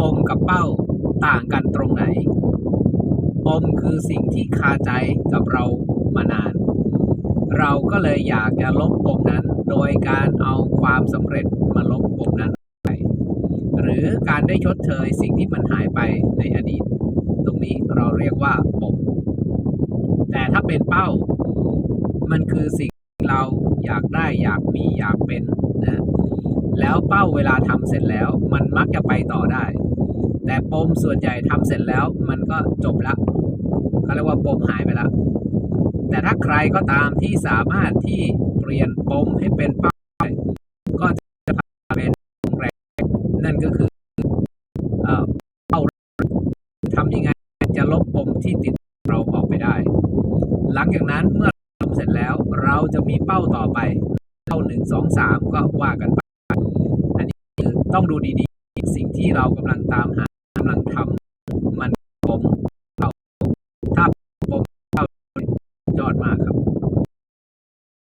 ปมกับเป้าต่างกันตรงไหน ปมคือสิ่งที่คาใจกับเรามานาน เราก็เลยอยากจะลบปมนั้น โดยการเอาความสำเร็จมาลบปมนั้นไป หรือการได้ชดเชยสิ่งที่มันหายไปในอดีต ตรงนี้เราเรียกว่าปม แต่ถ้าเป็นเป้า มันคือสิ่งเราอยากได้อยากมีอยากเป็นนะ แล้วเป้าเวลาทำเสร็จแล้ว มันมักจะไปต่อได้ แต่ปมส่วนใหญ่ทำเสร็จแล้วมันก็จบละเขาเรียกว่าปมหายไปละแต่ถ้าใครก็ตามที่สามารถที่เปลี่ยนปมให้เป็นเป้าได้ก็จะพาเป็นแรงนั่นก็คือเอ่อเป้าทำยังไงจะลบปมที่ติดเราออกไปได้ หลังจากนั้นเมื่อทำเสร็จแล้วเราจะมีเป้าต่อไปเป้าหนึ่งสองสามก็ว่ากันไป ต้องดูดีๆ สิ่งที่เรากำลังตามหา